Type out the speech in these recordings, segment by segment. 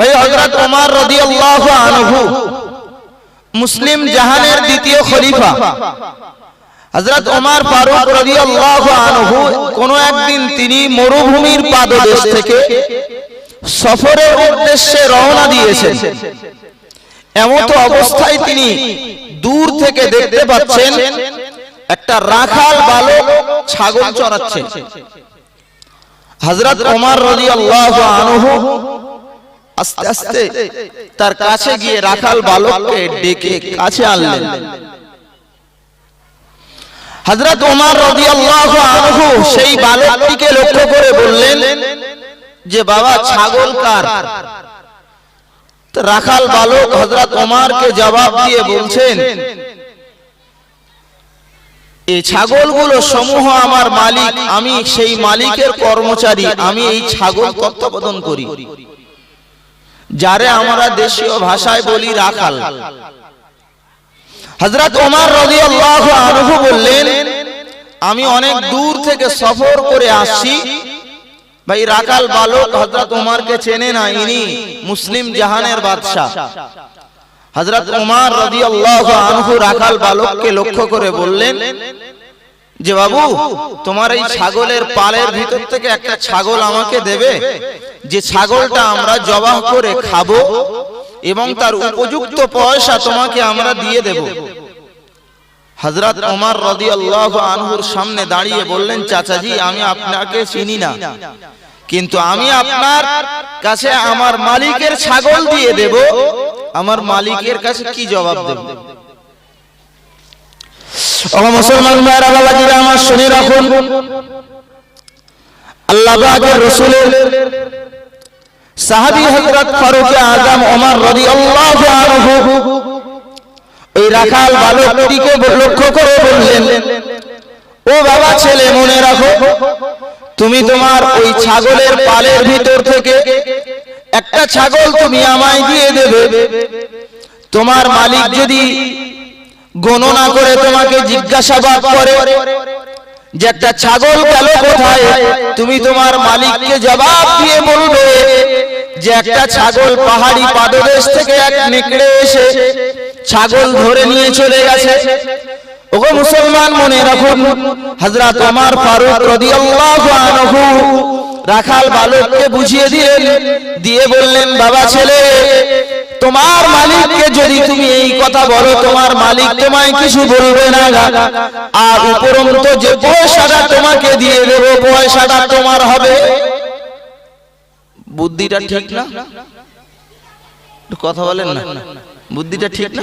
ভাই, হযরত ওমর রাদিয়াল্লাহু আনহু, মুসলিম জাহানের দ্বিতীয় খলিফা। হযরত ওমর ফারুক রাদিয়াল্লাহু আনহু, কোন একদিন তিনি মরুভূমির পাদদেশ থেকে সফরের উদ্দেশ্যে রওনা দিয়েছেন। এমত অবস্থায় তিনি দূর থেকে দেখতে পাচ্ছেন একটা রাখাল বালক ছাগল চড়াচ্ছে। হযরত ওমর রাদিয়াল্লাহু আনহু আস্তে আস্তে তার কাছে গিয়ে রাখাল বালককে ডেকে কাছে আনলেন। হযরত ওমর রাদিয়াল্লাহু আনহু সেই বালকটিকে লক্ষ্য করে বললেন যে বাবা ছাগল কার? রাখাল বালক হযরত ওমরকে জবাব দিয়ে বলছেন এই ছাগলগুলো সমূহ আমার মালিক আমি সেই মালিকের কর্মচারী আমি এই ছাগল তত্ত্বাবধান করি। যারে আমরা দেশীয় ভাষায় বলি রাখাল। হযরত ওমর রাদিয়াল্লাহু আনহু বললেন, আমি অনেক দূর থেকে সফর করে আসছি। ভাই রাকাল বালক হযরত ওমরকে চেনে না, ইনি মুসলিম জাহানের বাদশা হযরত ওমর রাদিয়াল্লাহু আনহু রাকাল বালককে লক্ষ্য করে বললেন যে বাবু, তোমার এই ছাগলের পালের ভিতর থেকে একটা ছাগল আমাকে দেবে। যে ছাগলটা আমরা জবাহ করে খাব এবং তার উপযুক্ত পয়সা তোমাকে আমরা দিয়ে দেব। হযরত ওমর রাদিয়াল্লাহু আনহুর সামনে দাঁড়িয়ে বললেন, চাচাজি, আমি আপনাকে চিনি না। কিন্তু আমি আপনার কাছে আমার মালিকের ছাগল দিয়ে দেব। আমার মালিকের কাছে কি জবাব দেব? লক্ষ্য করে বললেন, ও বাবা ছেলে, মনে রাখো, তুমি তোমার ওই ছাগলের পালের ভিতর থেকে একটা ছাগল তুমি আমায় দিয়ে দেবে। তোমার মালিক যদি গণনা করে তোমাকে জিজ্ঞাসাবাদ করে যে একটা ছাগল গেল কোথায়? তুমি তোমার মালিককে জবাব দিয়ে বলবে যে একটা ছাগল পাহাড়ি পাদদেশ থেকে এক নেকড়ে এসে ছাগল ধরে নিয়ে চলে গেছে। ওগো মুসলমান মনে রাখুন, হযরত ওমর ফারুক রাদিয়াল্লাহু আনহু রাখাল বালককে বুঝিয়ে দিলেন, দিয়ে বললেন, বাবা ছেলে তোমার মালিককে যদি তুমি এই কথা বলো, তোমার মালিক তোমায় কিছু বলবে না আর উপরন্ত যে পয়সাটা তোমাকে দিয়ে দেব, পয়সাটা তোমার হবে। বুদ্ধিটা ঠিক না? কথা বলেন না। বুদ্ধিটা ঠিক না?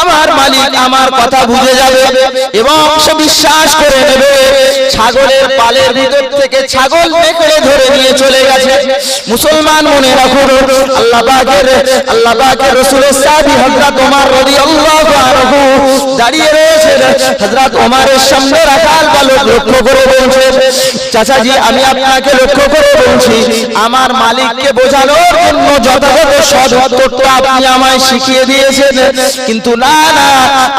আমার মালিক আমার কথা বুঝে যাবে এবং সে বিশ্বাস করে নেবে। ছাগলের পালের ভিতর থেকে ছাগল নেকড়ে ধরে নিয়ে চলে গেছে। মুসলমান মনে রাখুন, আল্লাহ পাকের আল্লাহ পাকের রাসূলের সাহাবী হযরত ওমর রাদিয়াল্লাহু আনহু দাঁড়িয়ে রয়েছেন হযরত ওমরের সামনে রাখাল বালক লক্ষ্য করে বলছে, চাচাজি, আমি আপনাকে লক্ষ্য করে বলছি, আমার মালিককে বোঝানোর জন্য যথাযথ সৎ উত্তরটা আপনি আমায় শিখিয়ে দিয়েছেন। কিন্তু না না,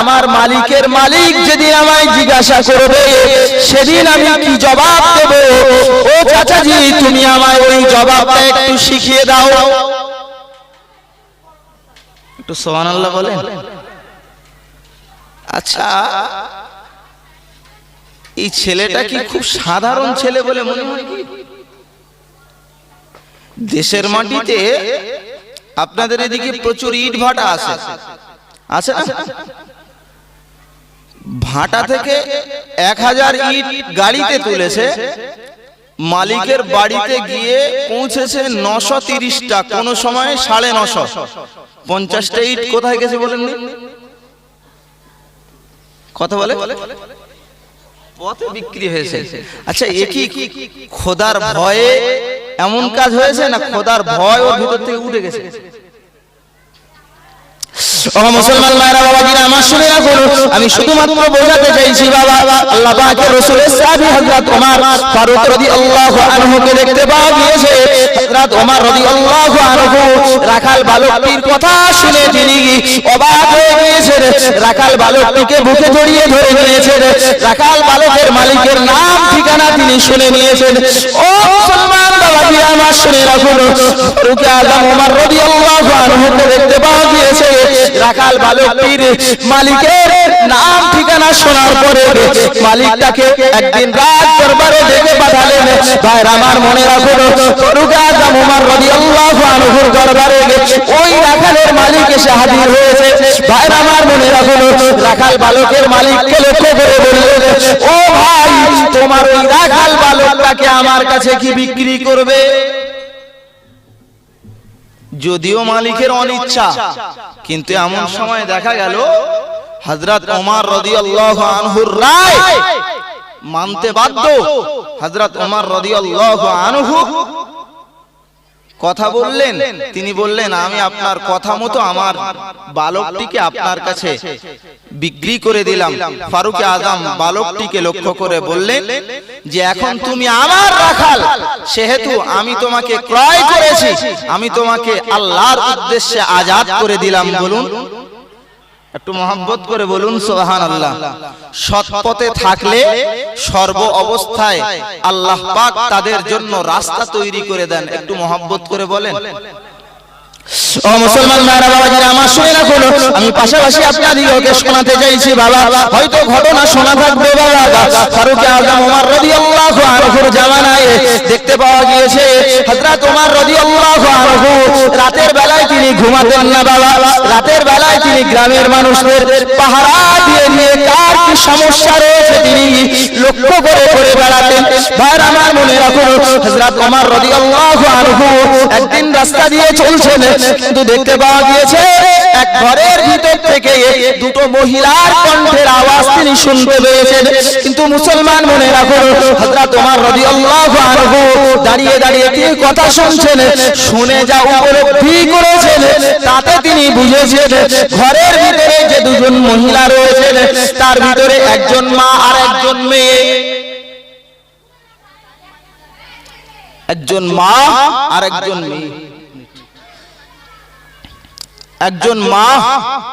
আমার মালিকের মালিক যেদিন আমায় জিজ্ঞাসা করবে, সেদিন আমি কি জবাব দেব? ও চাচাজি, তুমি আমায় ওই জবাবটা একটু শিখিয়ে দাও। একটু সোহান আল্লাহ বলেন। আচ্ছা। এই ছেলেটা কি খুব সাধারণ ছেলে বলে মনে হয়? দেশের মাটিতে আপনাদের এদিকে প্রচুর ইট ভাটা আছে। আছে না? ভাটা থেকে এক হাজার ইট গাড়িতে তুলেছে। মালিকের বাড়িতে গিয়ে পৌঁছেছে নশো তিরিশটা। কোন সময় সাড়ে নশো। পঞ্চাশটা ইট কোথায় গেছে বলেন কথা বলে? পথে বিক্রি হয়েছে। আচ্ছা এ কি খোদার ভয়ে এমন কাজ হয়েছে না খোদার ভয় ওর ভিতর থেকে উঠে গেছে? ও ও মুসলমান মায়েরা বাবা আমার শুনে রাখুন আমি শুধুমাত্র বোঝাতে চাইছি বাবা আল্লাহ আনহুকে দেখতে পাওয়া গিয়েছে। আনহু রাখাল বালকটির কথা শুনে তিনি অবাক হয়ে গিয়েছেন। রাখাল বালকটিকে বুকে জড়িয়ে ধরে নিয়েছেন। রাখাল বালকের মালিকের নাম, ঠিকানা তিনি শুনে নিয়েছেন। ও মুসলমান বাবাজিরা আমার শুনে রাখুন। ফারুক আজম ওমর রাদিয়াল্লাহু আনহুকে দেখতে পাওয়া গিয়েছে। রাখাল বালকটির মালিকের নাম ঠিকানা শোনার পরে মালিকটাকে একদিন রাত দরবারে ডেকে পাঠালেন। ভাই আমার মনে রাখুন রাদিয়াল্লাহু আনহুর দরবারে ওই রাখালের মালিক এসে হাজির হয়েছে। ভাই আমার মনে রাখাল বালকের মালিককে লক্ষ্য করে বললেন, ও ভাই, তোমার ওই রাখাল বালকটাকে আমার কাছে কি বিক্রি করবে? যদিও মালিকের অনিচ্ছা কিন্তু এমন সময় দেখা গেল হজরত ওমর রাদিয়াল্লাহু আনহুর রায় মানতে বাধ্য। হজরত ওমর রাদিয়াল্লাহু আনহু কথা বললেন, তিনি বললেন, আমি আপনার কথা মতো আমার বালকটিকে আপনার কাছে বিক্রি করে দিলাম। ফারুক আজম বালকটিকে লক্ষ্য করে বললেন যে, এখন তুমি আমার রাখাল। সেহেতু আমি তোমাকে ক্রয় করেছি। আমি তোমাকে আল্লাহর উদ্দেশ্যে আজাদ করে দিলাম। বলুন একটু মহাব্বত করে বলুন সোহান আল্লাহ সৎ পথে থাকলে সর্ব অবস্থায় আল্লাহ পাক তাদের জন্য রাস্তা তৈরি করে দেন। একটু মহাব্বত করে বলেন। রাতের বেলায় তিনি ঘুমাতেন না, বাবা। রাতের বেলায় তিনি গ্রামের মানুষদের পাহারা দিয়ে দিয়ে কার কি সমস্যা রয়েছে তিনি লক্ষ্য করে ভাইরা আমার মনে রাখুন হযরত ওমর রাদিয়াল্লাহু আনহু একদিন রাস্তা দিয়ে চলছেন, কিন্তু দেখতে পাওয়া গিয়েছে, এক ঘরের ভিতর থেকে দুটো মহিলার কণ্ঠের আওয়াজ তিনি শুনতে পেয়েছেন। কিন্তু মুসলমান মনে রাখুন হযরত ওমর রাদিয়াল্লাহু আনহু দাঁড়িয়ে দাঁড়িয়ে কি কথা শুনছেন, শুনে যা উপলব্ধি করেছেন, তাতে তিনি বুঝেছেন, ঘরের ভিতরে যে দুজন মহিলা রয়েছেন, তার ভিতরে একজন মা আর একজন মেয়ে। একজন মা আর একজন মেয়ে। একজন মা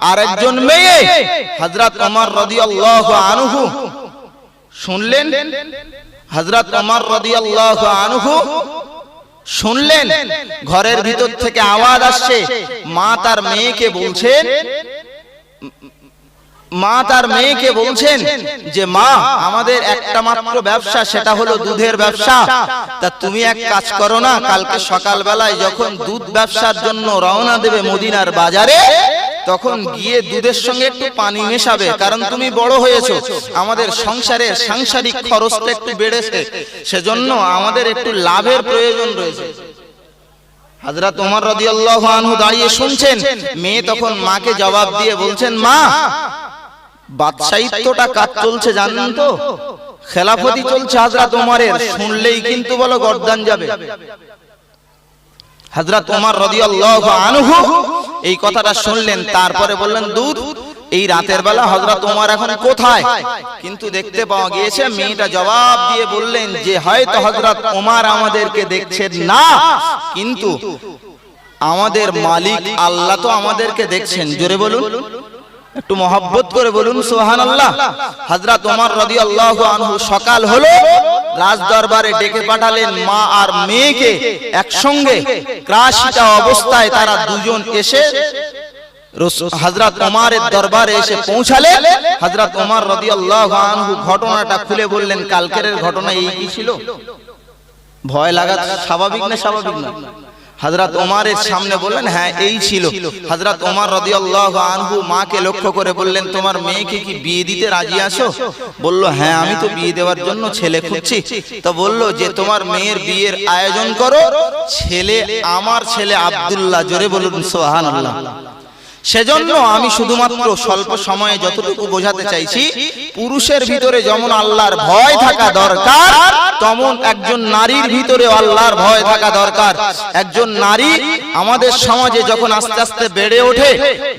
আর একজন মেয়ে। হযরত ওমর রাদিয়াল্লাহু আনহু। শুনলেন? হযরত ওমর রাদিয়াল্লাহু আনহু শুনলেন? ঘরের ভিতর থেকে আওয়াজ আসছে। মা তার মেয়েকে বলছেন মা তার মেয়েকে বলছেন যে, মা, আমাদের একটা মাত্র ব্যবসা, সেটা হলো দুধের ব্যবসা। তা তুমি এক কাজ করো না, কালকে সকাল বেলায় যখন দুধ ব্যবসার জন্য রওনা দেবে মদিনার বাজারে, তখন গিয়ে দুধের সঙ্গে একটু পানি মেশাবে, কারণ তুমি বড় হয়েছো। আমাদের সংসারে সাংসারিক খরচটা একটু বেড়েছে, সেজন্য আমাদের একটু লাভের প্রয়োজন রয়েছে। আনহু দাঁড়িয়ে শুনছেন, মেয়ে তখন মাকে জবাব দিয়ে বলছেন, মা বাদশাহিত্বটা কাজ চলছে জানেন তো? খেলাফতি চলছে হাজরাত ওমরের। শুনলেই কিন্তু বলো গর্দান যাবে। হাজরাত তোমার রাদিয়াল্লাহু এই কথাটা শুনলেন, তারপরে বললেন, দুধ, এই রাতের বেলা হযরত তোমার এখন কোথায়? কিন্তু দেখতে পাওয়া গিয়েছে, মেয়েটা জবাব দিয়ে বললেন যে, হয়তো হযরত তোমার আমাদেরকে দেখছেন না, কিন্তু আমাদের মালিক আল্লাহ তো আমাদেরকে দেখছেন। জোরে বলুন। একটু মহব্বত করে বলুন সোহান আল্লাহ হজরত ওমর রাদিয়াল্লাহু আনহু সকাল হলো রাজ দরবারে ডেকে পাঠালেন মা আর মেয়েকে একসঙ্গে। ক্রাশিটা অবস্থায় তারা দুজন এসে ভয় লাগা স্বাভাবিক না স্বাভাবিক না? হযরত ওমারের সামনে বললেন হ্যাঁ এই ছিল। হযরত ওমর রাদিয়াল্লাহু আনহু মাকে লক্ষ্য করে বললেন, তোমার মেয়েকে কি বিয়ে দিতে রাজি আসো বলল হ্যাঁ আমি তো বিয়ে দেওয়ার জন্য ছেলে খুঁজছি। তো বলল, যে তোমার মেয়ের বিয়ের আয়োজন করো, ছেলে, আমার ছেলে আব্দুল্লাহ, জোরে বলুন, সুবহানাল্লাহ। সেজন্য আমি শুধুমাত্র স্বল্প সময়ে যতটুকু বোঝাতে চাইছি পুরুষের ভিতরে যেমন আল্লাহর ভয় থাকা দরকার তেমন একজন নারীর ভিতরে আল্লাহর ভয় থাকা দরকার। একজন নারী আমাদের সমাজে যখন আস্তে আস্তে বেড়ে ওঠে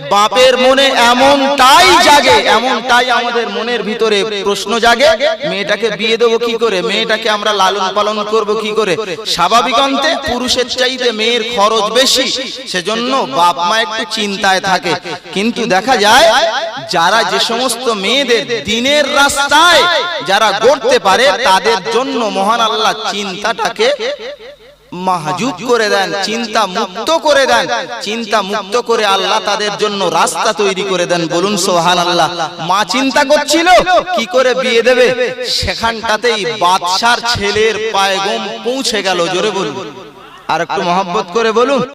বাপের মনে এমনটাই জাগে এমনটাই আমাদের মনের ভিতরে প্রশ্ন জাগে মেয়েটাকে বিয়ে দেবো কি করে? মেয়েটাকে আমরা লালন পালন করব কি করে? স্বাভাবিক অন্তে পুরুষের চাইতে মেয়ের খরচ বেশি সেজন্য বাপ মা একটু চিন্তায় থাকে। কিন্তু দেখা যায়, যারা যে সমস্ত মেয়েদের দিনের রাস্তায় যারা গড়তে পারে, তাদের জন্য মহান আল্লাহ চিন্তাটাকে মাহজুব করে দেন, চিন্তা মুক্ত করে দেন, চিন্তা মুক্ত করে আল্লাহ তাদের জন্য রাস্তা তৈরি করে দেন। বলুন সোহান আল্লাহ মা চিন্তা করছিল, কি করে বিয়ে দেবে? সেখানটাতেই বাদশার ছেলের পায়গম পৌঁছে গেল, জোরে বলুন। আর একটু মহব্বত করে বলুন।